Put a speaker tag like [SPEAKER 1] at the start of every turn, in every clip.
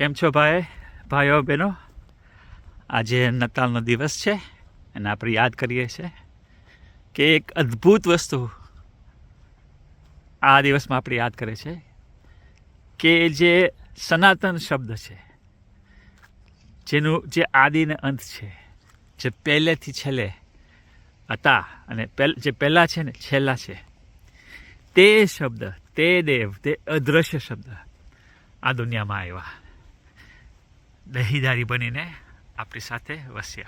[SPEAKER 1] કેમ છો ભાઈ? ભાઈઓ, બહેનો? આજે નતાલનો દિવસ છે અને આપણે યાદ કરીએ છીએ કે એક અદ્ભુત વસ્તુ આ દિવસમાં આપણે યાદ કરે છે કે જે સનાતન શબ્દ છે, જેનું જે આદિને અંત છે, જે પહેલેથી છેલ્લે હતા અને જે પહેલાં છે ને છેલ્લા છે, તે શબ્દ, તે દેવ, તે અદ્રશ્ય શબ્દ આ દુનિયામાં આવ્યા. દહીદારી બનીને આપણી સાથે વસ્યા.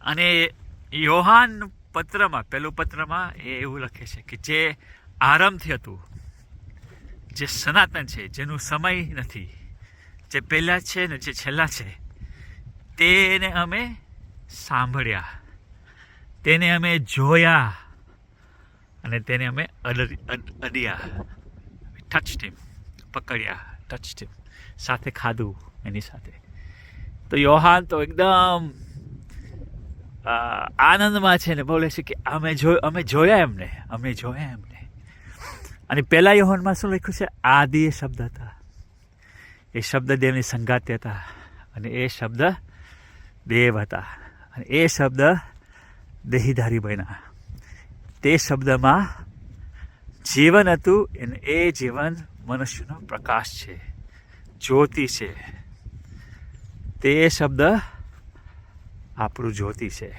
[SPEAKER 1] અને યોહાન પત્રમાં પહેલું પત્રમાં એ એવું લખે છે કે જે આરંભથી હતું, જે સનાતન છે, જેનું સમય નથી, જે પહેલાં છે ને જે છેલ્લા છે, તેને અમે સાંભળ્યા, તેને અમે જોયા અને તેને અમે અડ- અડ- અડ્યા. ટચ ટીમ પકડ્યા ટચ ટીમ સાથે ખાધું. એની સાથે. તો યોહાન તો એકદમ આનંદમાં છે ને બોલે છે કે અમે જો અમે જોયા એમને, અમે જોયા એમને. અને પહેલાં યોહાનમાં શું લખ્યું છે? આદિ એ શબ્દ હતા. એ શબ્દ દેવની સંગાતે હતા અને એ શબ્દ દેવ હતા. અને એ શબ્દ દેહીધારી બન્યા તે શબ્દમાં જીવન હતું અને એ જીવન મનુષ્યનો પ્રકાશ છે, જ્યોતિ છે. તે શબ્દ આપણું જ્યોતિ છે.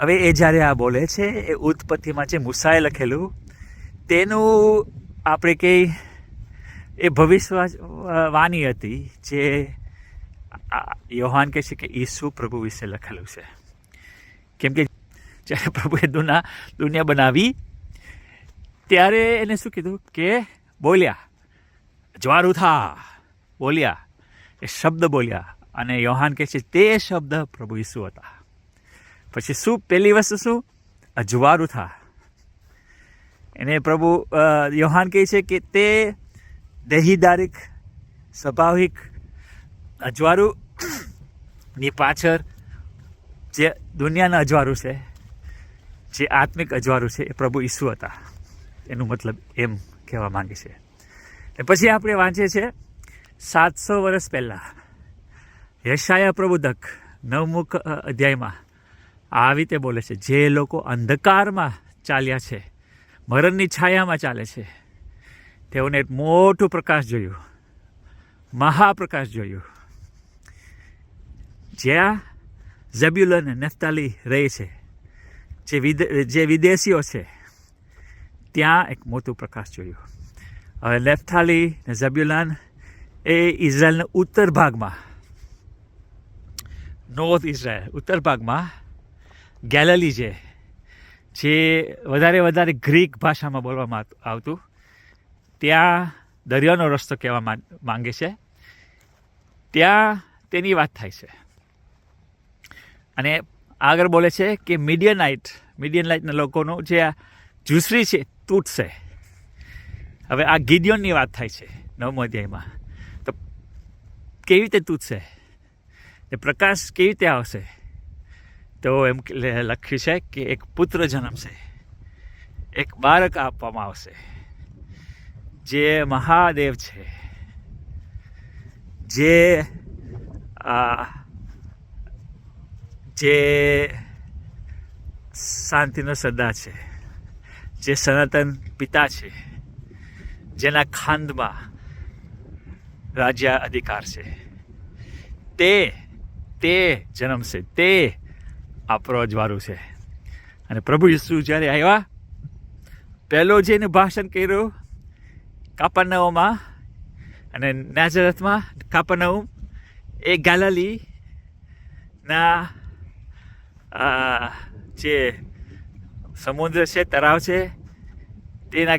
[SPEAKER 1] હવે એ જ્યારે આ બોલે છે, એ ઉત્પત્તિમાં જે મુસાએ લખેલું, તેનું આપણે કંઈ, એ ભવિષ્ય વાણી હતી જે યોહાન કહે છે કે ઈસુ પ્રભુ વિશે લખેલું છે. કેમ કે જ્યારે પ્રભુએ દુના, દુનિયા બનાવી, ત્યારે એને શું કીધું કે બોલ્યા, જ્વાર ઉથા બોલ્યા એ શબ્દ બોલ્યા અને યોહાન કહે છે, તે શબ્દ પ્રભુ ઈસુ હતા. પછી શું? પહેલી વસ્તુ શું? અજવારું થા. એને પ્રભુ યૌહાન કહે છે કે તે દેહીદારિક, સ્વાભાવિક, અજવાળું ની પાછળ જે દુનિયાના અજવાળું છે, જે આત્મિક અજવાળું છે, એ પ્રભુ ઈસુ હતા. એનું મતલબ એમ કહેવા માંગે છે. પછી આપણે વાંચીએ છીએ સાતસો વર્ષ પહેલાં યશાયા પ્રબોધક નવમુખ અધ્યાયમાં આવી રીતે બોલે છે, જે લોકો અંધકારમાં ચાલ્યા છે, મરણની છાયામાં ચાલે છે, તેઓને એક મોટું પ્રકાશ જોયું, મહાપ્રકાશ જોયું. જ્યાં ઝબ્યુલન નેફતાલી રહે છે, જે વિદ, જે વિદેશીઓ છે, ત્યાં એક મોટું પ્રકાશ જોયું. હવે નેફથાલી ને ઝબ્યુલાન એ ઇઝરાયલના ઉત્તર ભાગમાં, નોર્થ ઇઝરાયલ, ઉત્તર ભાગમાં ગેલેલી છે, જે વધારે વધારે ગ્રીક ભાષામાં બોલવામાં આવતું- ત્યાં દરિયાનો રસ્તો કહેવા માંગે છે. ત્યાં તેની વાત થાય છે. અને આગળ બોલે છે કે મીડિયનાઇટ મીડિયનાઇટના લોકોનું જે આ જુસરી છે, તૂટશે. હવે આ ગિડિયોનની વાત થાય છે નવમો અધ્યાયમાં. કેવી રીતે તૂટશે એ પ્રકાશ કેવી રીતે આવશે? તો એમ લખ્યું છે કે એક પુત્ર જન્મશે. એક બાળક આપવામાં આવશે. જે મહાદેવ છે. જે જે શાંતિનો સરદાર છે. જે સનાતન પિતા છે. જેના ખાંદમાં રાજ્ય અધિકાર છે. તે તે જન્મશે તે આપણો અજવાળું છે. અને પ્રભુ ઈસુ જ્યારે આવ્યા, પહેલો જેને ભાષણ કર્યું કાપરનવમાં અને નાજરથમાં કાપરનવમ એ ગાલાલી ના જે સમુદ્ર છે, તળાવ છે, તેના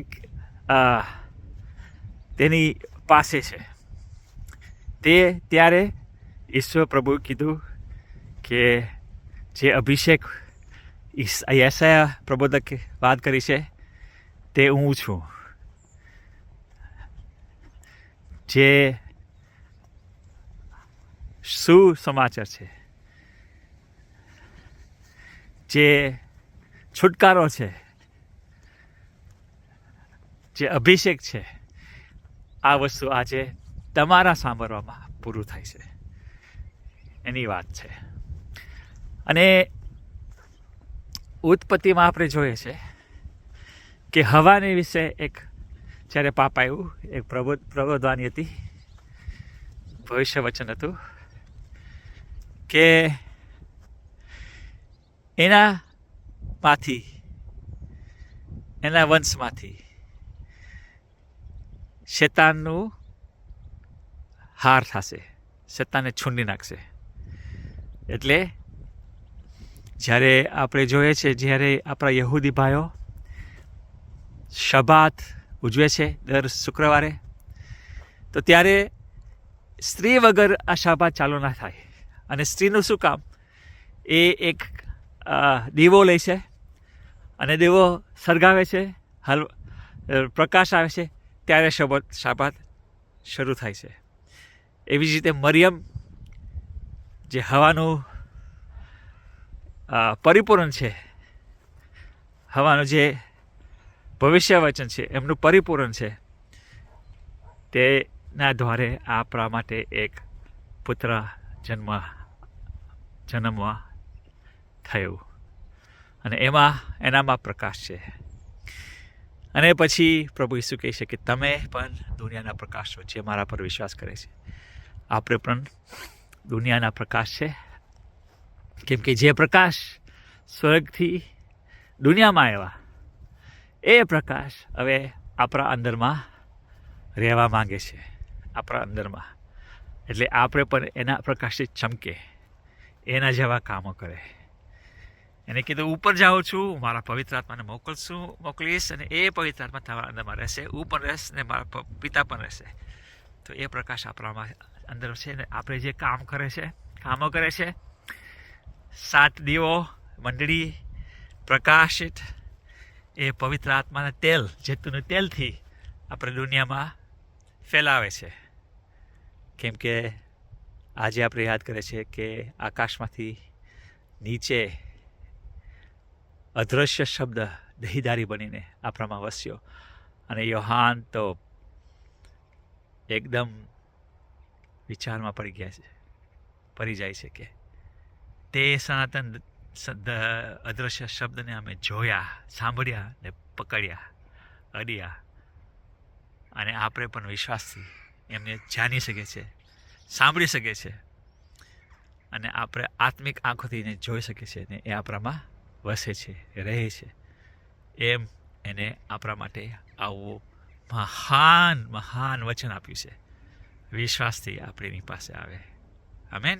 [SPEAKER 1] તેની પાસે છે. તે ત્યારે ઈશ્વર પ્રભુ કીધું કે જે અભિષેક યશયા પ્રબોધક વાત કરી છે, તે હું છું. જે સુસમાચાર છે. જે છુટકારો છે. જે અભિષેક છે. આ વસ્તુ આજે તમારા સાંભળવામાં પૂરું થાય છે. એની વાત છે. અને ઉત્પત્તિમાં આપણે જોઈએ છે કે હવાની વિશે એક જ્યારે પાપ આવ્યું, એક પ્રબોધ, પ્રબોધવાની હતી ભવિષ્ય વચન હતું, કે એના માંથી એના વંશમાંથી શેતાનનું હાર થશે. સત્તાને છૂંડી નાખશે. એટલે જ્યારે આપણે જોઈએ છે, જ્યારે આપણા યહૂદી ભાઈઓ શબાત ઉજવે છે દર શુક્રવારે, તો ત્યારે સ્ત્રી વગર આ શબાત ચાલુ ના થાય. અને સ્ત્રીનું શું કામ? એ એક દીવો લે છે અને દીવો સળગાવે છે હલ પ્રકાશ આવે છે, ત્યારે શબત, શાબાત શરૂ થાય છે. એવી જ રીતે મરિયમ, જે હવાનું પરિપૂર્ણ છે. હવાનું જે ભવિષ્ય વચન છે, એમનું પરિપૂર્ણ છે. તેના દ્વારે આપણા માટે એક પુત્ર જન્મ, જન્મવા થયું. અને એમાં, એનામાં પ્રકાશ છે. અને પછી પ્રભુ ઈસુ કહે છે કે તમે પણ દુનિયાના પ્રકાશ છો જે મારા પર વિશ્વાસ કરે છે. આપણે પણ દુનિયાના પ્રકાશ છે. કેમ કે જે પ્રકાશ સ્વર્ગથી દુનિયામાં આવ્યા, એ પ્રકાશ હવે આપણા અંદરમાં રહેવા માંગે છે. આપણા અંદરમાં. એટલે આપણે પણ એના પ્રકાશથી ચમકે, એના જેવા કામો કરે. એને કીધું, ઉપર જાઉં છું, મારા પવિત્ર આત્માને મોકલશું, મોકલીશ અને એ પવિત્ર આત્મા તમારા અંદરમાં રહેશે હું પણ રહેશે ને મારા પિતા પણ રહેશે. તો એ પ્રકાશ આપણામાં અંદર છે ને આપણે જે કામ કરે છે, કામો કરે છે, સાત દીવો, મંડળી, પ્રકાશિત, એ પવિત્ર આત્માના તેલ જેતુનું તેલથી આપણે દુનિયામાં ફેલાવે છે. કેમ કે આજે આપણે યાદ કરે છે કે આકાશમાંથી નીચે અદૃશ્ય શબ્દ દહીદારી બનીને આપણામાં વસ્યો. અને યોહાન તો એકદમ વિચારમાં પડી ગયા છે. પડી જાય છે કે તે સનાતન અદ્રશ્ય શબ્દને અમે જોયા, સાંભળ્યા ને પકડ્યા, અડ્યા. અને આપણે પણ વિશ્વાસથી એમને જાણી શકે છે સાંભળી શકે છે અને આપણે આત્મિક આંખોથી એને જોઈ શકીએ છીએ ને એ આપણામાં વસે છે, રહે છે. એમ એને આપણા માટે આવું મહાન મહાન વચન આપ્યું છે. વિશ્વાસથી આપણે એની પાસે આવે. આમેન.